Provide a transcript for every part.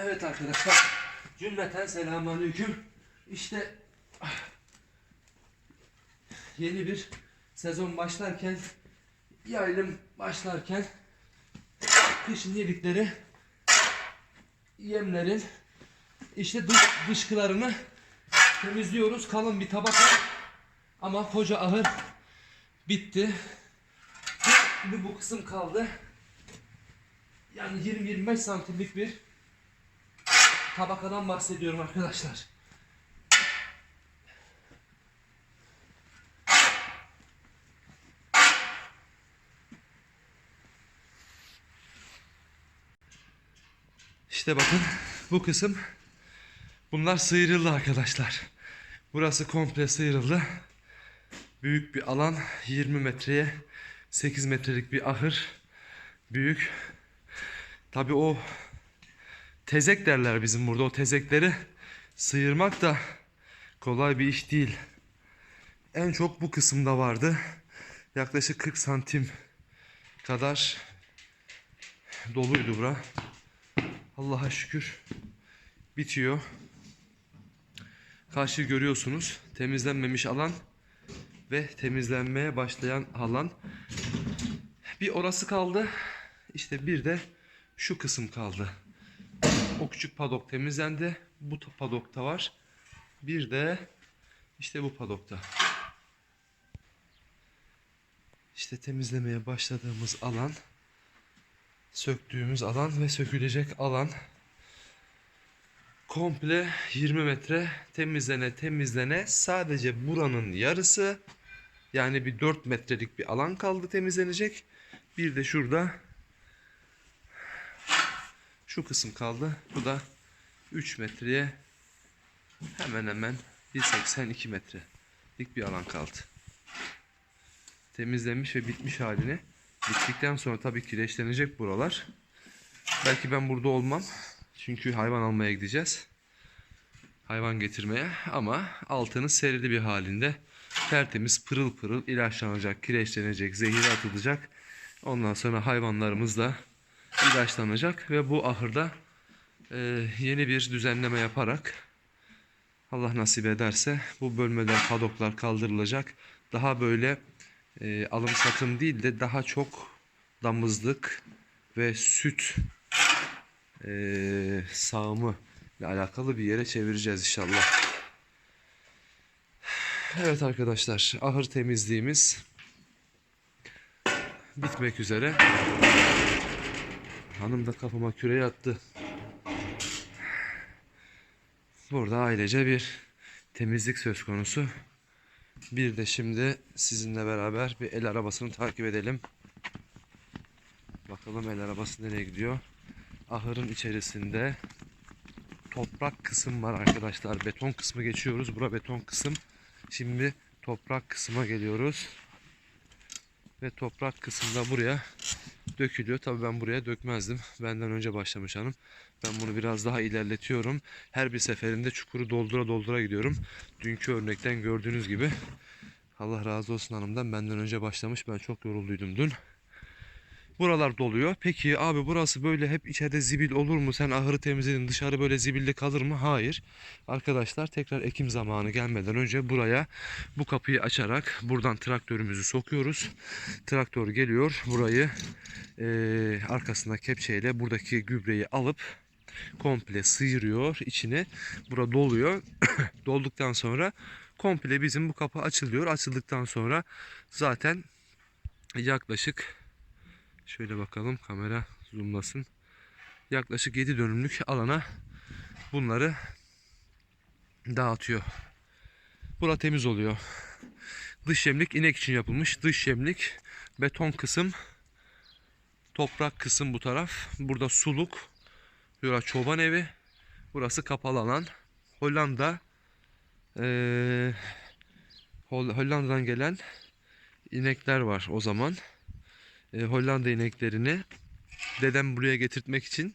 Evet arkadaşlar. Cümleten selamünaleyküm. İşte ah, yeni bir sezon başlarken yaylım başlarken kışın yedikleri yemlerin işte dış, dışkılarını temizliyoruz. Kalın bir tabaka ama koca ahır bitti. Şimdi bu kısım kaldı. Yani 20-25 santimlik bir tabakadan bahsediyorum arkadaşlar. İşte bakın bu kısım bunlar sıyrıldı arkadaşlar. Burası komple sıyrıldı. Büyük bir alan 20 metreye 8 metrelik bir ahır. Büyük. Tabi o tezek derler bizim burada. O tezekleri sıyırmak da kolay bir iş değil. En çok bu kısımda vardı. Yaklaşık 40 santim kadar doluydu bura. Allah'a şükür bitiyor. Karşı görüyorsunuz temizlenmemiş alan ve temizlenmeye başlayan alan. Bir orası kaldı. İşte bir de şu kısım kaldı. O küçük padok temizlendi. Bu ta- padokta var. Bir de işte bu padokta. İşte temizlemeye başladığımız alan, söktüğümüz alan ve sökülecek alan komple 20 metre temizlene temizlene sadece buranın yarısı yani bir 4 metrelik bir alan kaldı temizlenecek. Bir de şurada şu kısım kaldı. Bu da 3 metreye hemen hemen 1.82 metrelik bir alan kaldı. Temizlenmiş ve bitmiş halini. Bittikten sonra tabii kireçlenecek buralar. Belki ben burada olmam. Çünkü hayvan almaya gideceğiz. Hayvan getirmeye ama altını serili bir halinde tertemiz pırıl pırıl ilaçlanacak, kireçlenecek, zehir atılacak. Ondan sonra hayvanlarımız da ilaçlanacak ve bu ahırda e, yeni bir düzenleme yaparak Allah nasip ederse bu bölmeler, padoklar kaldırılacak. Daha böyle e, alım satım değil de daha çok damızlık ve süt e, sağımı ile alakalı bir yere çevireceğiz inşallah. Evet arkadaşlar ahır temizliğimiz bitmek üzere. Hanım da kafama küreği attı. Burada ailece bir temizlik söz konusu. Bir de şimdi sizinle beraber bir el arabasını takip edelim. Bakalım el arabası nereye gidiyor. Ahırın içerisinde toprak kısım var arkadaşlar. Beton kısmı geçiyoruz. Bura beton kısım. Şimdi toprak kısma geliyoruz. Ve toprak kısımda buraya dökülüyor. Tabii ben buraya dökmezdim. Benden önce başlamış hanım. Ben bunu biraz daha ilerletiyorum. Her bir seferinde çukuru doldura doldura gidiyorum. Dünkü örnekten gördüğünüz gibi. Allah razı olsun hanımdan benden önce başlamış. Ben çok yorulduydum dün. Buralar doluyor. Peki abi burası böyle hep içeride zibil olur mu? Sen ahırı temizledin dışarı böyle zibilli kalır mı? Hayır. Arkadaşlar tekrar ekim zamanı gelmeden önce buraya bu kapıyı açarak buradan traktörümüzü sokuyoruz. Traktör geliyor. Burayı eee arkasına kepçeyle buradaki gübreyi alıp komple sıyırıyor içine. Bura doluyor. Dolduktan sonra komple bizim bu kapı açılıyor. Açıldıktan sonra zaten yaklaşık Şöyle bakalım kamera zoomlasın. Yaklaşık 7 dönümlük alana bunları dağıtıyor. Bura temiz oluyor. Dış yemlik inek için yapılmış. Dış yemlik beton kısım toprak kısım bu taraf. Burada suluk. Burası çoban evi. Burası kapalı alan. Hollanda Hol- Hollanda'dan gelen inekler var o zaman e, Hollanda ineklerini dedem buraya getirtmek için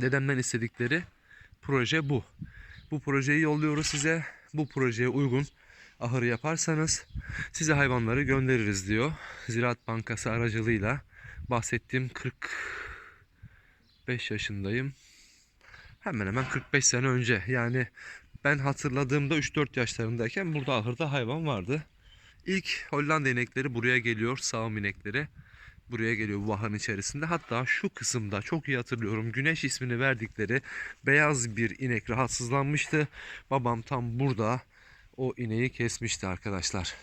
dedemden istedikleri proje bu. Bu projeyi yolluyoruz size. Bu projeye uygun ahır yaparsanız size hayvanları göndeririz diyor. Ziraat Bankası aracılığıyla bahsettiğim 45 yaşındayım. hemen hemen 45 sene önce. Yani ben hatırladığımda 3-4 yaşlarındayken burada ahırda hayvan vardı. İlk Hollanda inekleri buraya geliyor, sağım inekleri. Buraya geliyor bu ahırın içerisinde. Hatta şu kısımda çok iyi hatırlıyorum. Güneş ismini verdikleri beyaz bir inek rahatsızlanmıştı. Babam tam burada o ineği kesmişti arkadaşlar.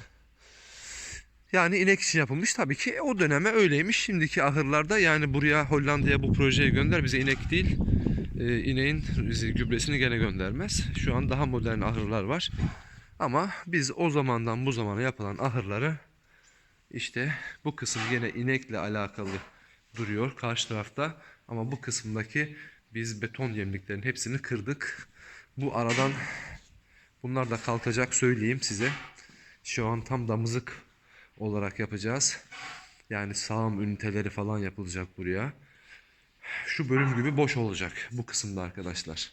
Yani inek için yapılmış tabii ki o döneme öyleymiş. Şimdiki ahırlarda yani buraya Hollanda'ya bu projeyi gönder bize inek değil e, ineğin gübresini gene göndermez. Şu an daha modern ahırlar var. Ama biz o zamandan bu zamana yapılan ahırları işte bu kısım yine inekle alakalı duruyor karşı tarafta. Ama bu kısımdaki biz beton yemliklerin hepsini kırdık. Bu aradan bunlar da kalkacak söyleyeyim size. Şu an tam damızlık olarak yapacağız. Yani sağım üniteleri falan yapılacak buraya. Şu bölüm gibi boş olacak bu kısımda arkadaşlar.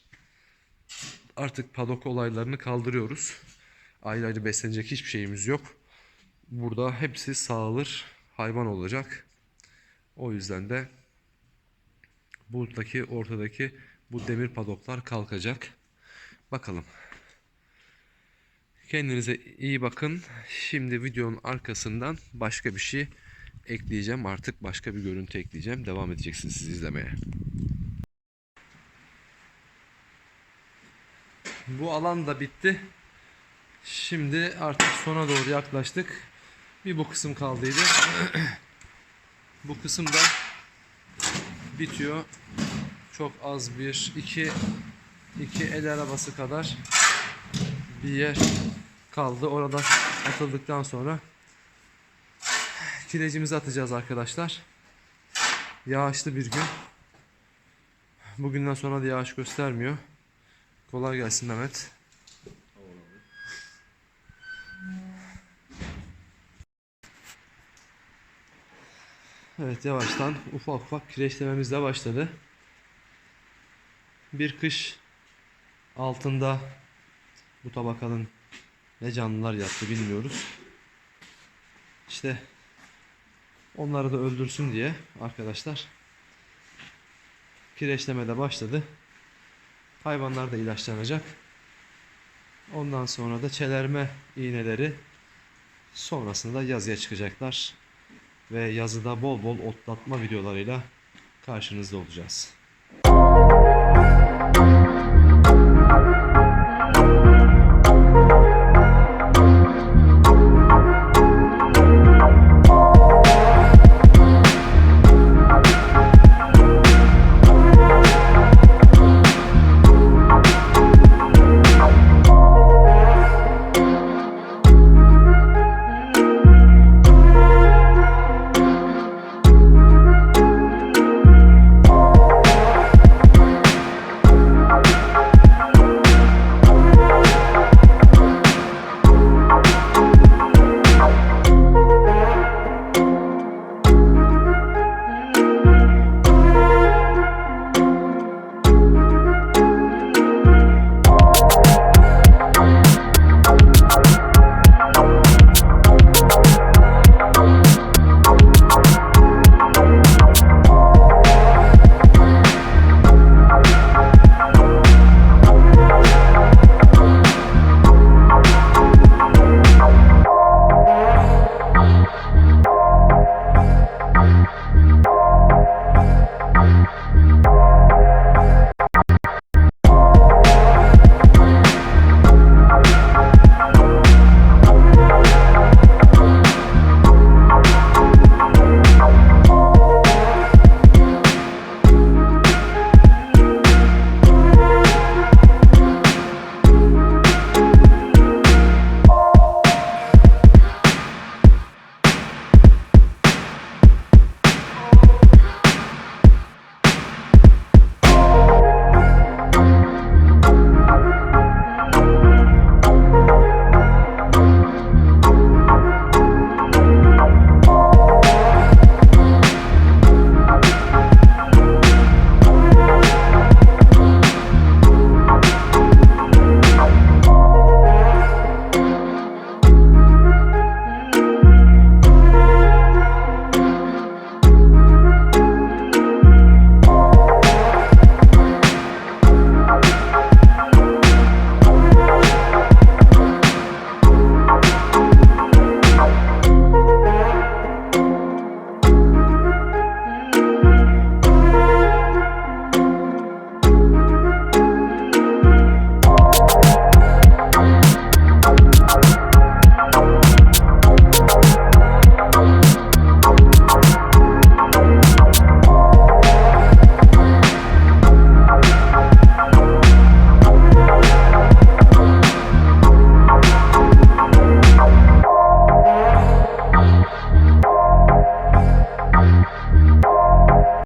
Artık padok olaylarını kaldırıyoruz. Ayrı ayrı beslenecek hiçbir şeyimiz yok. Burada hepsi sağılır hayvan olacak. O yüzden de buradaki ortadaki bu demir padoklar kalkacak. Bakalım. Kendinize iyi bakın. Şimdi videonun arkasından başka bir şey ekleyeceğim. Artık başka bir görüntü ekleyeceğim. Devam edeceksiniz siz izlemeye. Bu alan da bitti. Şimdi artık sona doğru yaklaştık. Bir bu kısım kaldıydı. bu kısım da bitiyor. Çok az bir iki iki el arabası kadar bir yer kaldı. Orada atıldıktan sonra kirecimizi atacağız arkadaşlar. Yağışlı bir gün. Bugünden sonra da yağış göstermiyor. Kolay gelsin Mehmet. Evet yavaştan ufak ufak kireçlememiz de başladı. Bir kış altında bu tabakanın ne canlılar yattı bilmiyoruz. İşte onları da öldürsün diye arkadaşlar kireçleme de başladı. Hayvanlar da ilaçlanacak. Ondan sonra da çelerme iğneleri sonrasında yazıya çıkacaklar. Ve yazıda bol bol otlatma videolarıyla karşınızda olacağız.